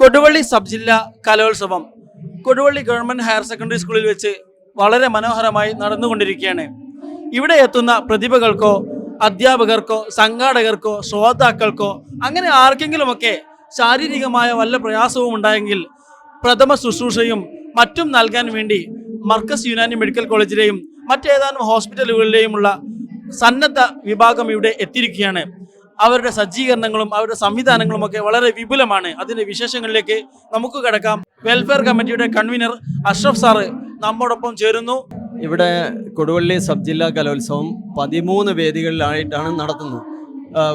Koduvally sub ജില്ലാ കലോത്സവം. Koduvally government higher secondary സ്കൂളിൽ വെച്ച് വളരെ മനോഹരമായി നടന്നുകൊണ്ടിരിക്കുകയാണ്. ഇവിടെ എത്തുന്ന പ്രതിഭകൾക്കോ അധ്യാപകർക്കോ സംഘാടകർക്കോ ശ്രോതാക്കൾക്കോ അങ്ങനെ ആർക്കെങ്കിലുമൊക്കെ ശാരീരികമായ വല്ല പ്രയാസവും ഉണ്ടായെങ്കിൽ പ്രഥമ ശുശ്രൂഷയും മറ്റും നൽകാൻ വേണ്ടി മർക്കസ് യുനാനി മെഡിക്കൽ കോളേജിലെയും മറ്റേതാനും ഹോസ്പിറ്റലുകളിലെയുമുള്ള സന്നദ്ധ വിഭാഗം ഇവിടെ എത്തിയിരിക്കുകയാണ്. അവരുടെ സജ്ജീകരണങ്ങളും അവരുടെ സംവിധാനങ്ങളും ഒക്കെ വളരെ വിപുലമാണ്. അതിന്റെ വിശേഷങ്ങളിലേക്ക് നമുക്ക് കിടക്കാം. വെൽഫെയർ കമ്മിറ്റിയുടെ കൺവീനർ അഷ്റഫ് സാറ് നമ്മോടൊപ്പം ചേരുന്നു. ഇവിടെ കൊടുവള്ളി സബ് ജില്ലാ കലോത്സവം പതിമൂന്ന് വേദികളിലായിട്ടാണ് നടത്തുന്നത്.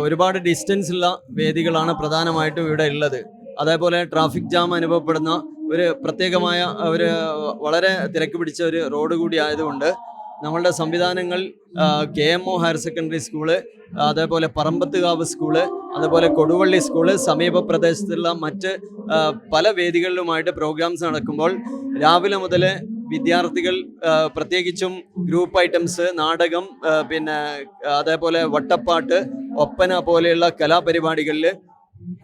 ഒരുപാട് ഡിസ്റ്റൻസ് ഉള്ള വേദികളാണ് പ്രധാനമായിട്ടും ഇവിടെ ഉള്ളത്. അതേപോലെ ട്രാഫിക് ജാം അനുഭവപ്പെടുന്ന ഒരു പ്രത്യേകമായ ഒരു വളരെ തിരക്ക് പിടിച്ച ഒരു റോഡ് കൂടി ആയതുകൊണ്ട് നമ്മളുടെ സംവിധാനങ്ങൾ K M O higher secondary school അതേപോലെ പറമ്പത്തുകാവ് സ്കൂൾ അതുപോലെ കൊടുവള്ളി സ്കൂൾ സമീപ പ്രദേശത്തുള്ള മറ്റ് പല വേദികളിലുമായിട്ട് പ്രോഗ്രാംസ് നടക്കുമ്പോൾ രാവിലെ മുതൽ വിദ്യാർത്ഥികൾ പ്രത്യേകിച്ചും ഗ്രൂപ്പ് ഐറ്റംസ് നാടകം പിന്നെ അതേപോലെ വട്ടപ്പാട്ട് ഒപ്പന പോലെയുള്ള കലാപരിപാടികളിൽ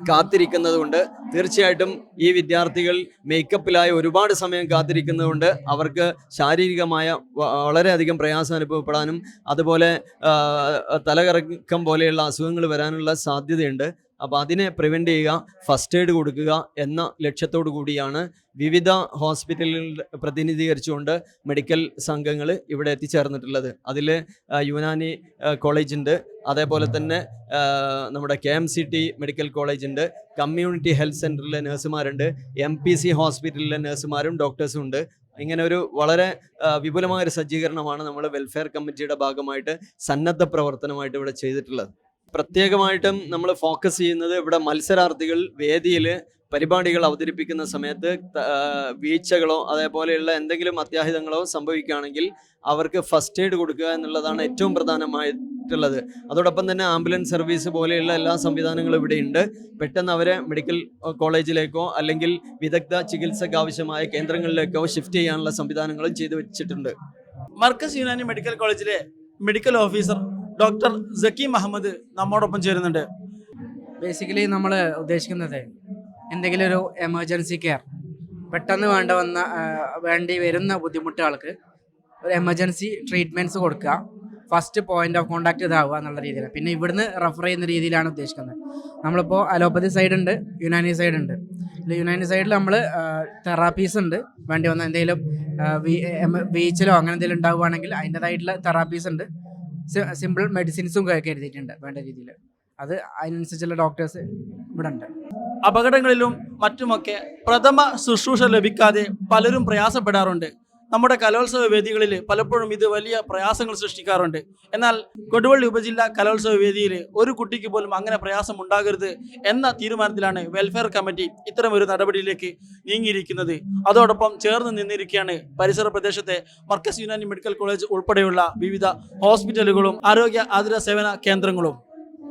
കാത്തിരിക്കുന്നതുകൊണ്ട് തീർച്ചയായിട്ടും ഈ വിദ്യാർത്ഥികൾ മേക്കപ്പിലായി ഒരുപാട് സമയം കാത്തിരിക്കുന്നതുകൊണ്ട് അവർക്ക് ശാരീരികമായ വളരെയധികം പ്രയാസം അനുഭവപ്പെടാനും അതുപോലെ തലകറക്കം പോലെയുള്ള അസുഖങ്ങൾ വരാനുള്ള സാധ്യതയുണ്ട്. അപ്പോൾ അതിനെ പ്രിവെന്റ് ചെയ്യുക ഫസ്റ്റ് എയ്ഡ് കൊടുക്കുക എന്ന ലക്ഷ്യത്തോടു കൂടിയാണ് വിവിധ ഹോസ്പിറ്റലുകളിൽ പ്രതിനിധീകരിച്ചുകൊണ്ട് മെഡിക്കൽ സംഘങ്ങൾ ഇവിടെ എത്തിച്ചേർന്നിട്ടുള്ളത്. അതിൽ യുനാനി കോളേജ് ഉണ്ട്. അതേപോലെ തന്നെ നമ്മുടെ K M C T medical college ഉണ്ട് കമ്മ്യൂണിറ്റി ഹെൽത്ത് സെന്ററിലെ നഴ്സുമാരുണ്ട് എം പി സി ഹോസ്പിറ്റലിലെ നഴ്സുമാരും ഡോക്ടേഴ്സും ഉണ്ട്. ഇങ്ങനെ ഒരു വളരെ വിപുലമായ ഒരു സജ്ജീകരണമാണ് നമ്മൾ വെൽഫെയർ കമ്മിറ്റിയുടെ ഭാഗമായിട്ട് സന്നദ്ധ പ്രവർത്തനമായിട്ട് ഇവിടെ ചെയ്തിട്ടുള്ളത്. പ്രത്യേകമായിട്ടും നമ്മൾ ഫോക്കസ് ചെയ്യുന്നത് ഇവിടെ മത്സരാർത്ഥികൾ വേദിയിൽ പരിപാടികൾ അവതരിപ്പിക്കുന്ന സമയത്ത് വീഴ്ചകളോ അതേപോലെയുള്ള എന്തെങ്കിലും അത്യാഹിതങ്ങളോ സംഭവിക്കുകയാണെങ്കിൽ അവർക്ക് ഫസ്റ്റ് എയ്ഡ് കൊടുക്കുക എന്നുള്ളതാണ് ഏറ്റവും പ്രധാനമായിട്ടുള്ളത്. അതോടൊപ്പം തന്നെ ആംബുലൻസ് സർവീസ് പോലെയുള്ള എല്ലാ സംവിധാനങ്ങളും ഇവിടെ ഉണ്ട്. പെട്ടെന്ന് അവരെ മെഡിക്കൽ കോളേജിലേക്കോ അല്ലെങ്കിൽ വിദഗ്ധ ചികിത്സക്ക് ആവശ്യമായ കേന്ദ്രങ്ങളിലേക്കോ ഷിഫ്റ്റ് ചെയ്യാനുള്ള സംവിധാനങ്ങളും ചെയ്തു വെച്ചിട്ടുണ്ട്. മർക്കസ് യുനാനി മെഡിക്കൽ കോളേജിലെ medical officer doctor Sakeem Muhammad നമ്മോടൊപ്പം ചേരുന്നുണ്ട്. ബേസിക്കലി നമ്മൾ ഉദ്ദേശിക്കുന്നത് എന്തെങ്കിലും ഒരു എമർജൻസി കെയർ പെട്ടെന്ന് വേണ്ട വന്ന വേണ്ടി വരുന്ന ബുദ്ധിമുട്ടുകൾക്ക് ഒരു എമർജൻസി ട്രീറ്റ്മെന്റ്സ് കൊടുക്കുക. ഫസ്റ്റ് പോയിന്റ് ഓഫ് കോൺടാക്ട് ഇതാവുക എന്നുള്ള രീതിയിൽ പിന്നെ ഇവിടുന്ന് റെഫർ ചെയ്യുന്ന രീതിയിലാണ് ഉദ്ദേശിക്കുന്നത്. നമ്മളിപ്പോൾ അലോപ്പതി സൈഡ് ഉണ്ട് യുനാനി സൈഡ് ഉണ്ട്. യുനാനി സൈഡിൽ നമ്മൾ തെറാപ്പീസ് ഉണ്ട്. വേണ്ടി വന്ന എന്തെങ്കിലും വീച്ചിലോ അങ്ങനെ എന്തെങ്കിലും ഉണ്ടാവുകയാണെങ്കിൽ അതിന്റെതായിട്ടുള്ള തെറാപ്പീസ് ഉണ്ട്. സിമ്പിൾ മെഡിസിൻസും കരുതിയിട്ടുണ്ട് വേണ്ട രീതിയിൽ. അത് അതിനനുസരിച്ചുള്ള ഡോക്ടേഴ്സ് ഇവിടെ ഉണ്ട്. അപകടങ്ങളിലും മറ്റുമൊക്കെ പ്രഥമ ശുശ്രൂഷ ലഭിക്കാതെ പലരും പ്രയാസപ്പെടാറുണ്ട്. നമ്മുടെ കലോത്സവ വേദികളിൽ പലപ്പോഴും ഇത് വലിയ പ്രയാസങ്ങൾ സൃഷ്ടിക്കാറുണ്ട്. എന്നാൽ കൊടുവള്ളി ഉപജില്ല കലോത്സവ വേദിയിൽ ഒരു കുട്ടിക്ക് പോലും അങ്ങനെ പ്രയാസം ഉണ്ടാകരുത് എന്ന തീരുമാനത്തിലാണ് വെൽഫെയർ കമ്മിറ്റി ഇത്തരം ഒരു നടപടിയിലേക്ക് നീങ്ങിയിരിക്കുന്നത്. അതോടൊപ്പം ചേർന്ന് നിന്നിരിക്കുകയാണ് പരിസര പ്രദേശത്തെ മർക്കസ് യുനാനി മെഡിക്കൽ കോളേജ് ഉൾപ്പെടെയുള്ള വിവിധ ഹോസ്പിറ്റലുകളും ആരോഗ്യ ആതുര സേവന കേന്ദ്രങ്ങളും.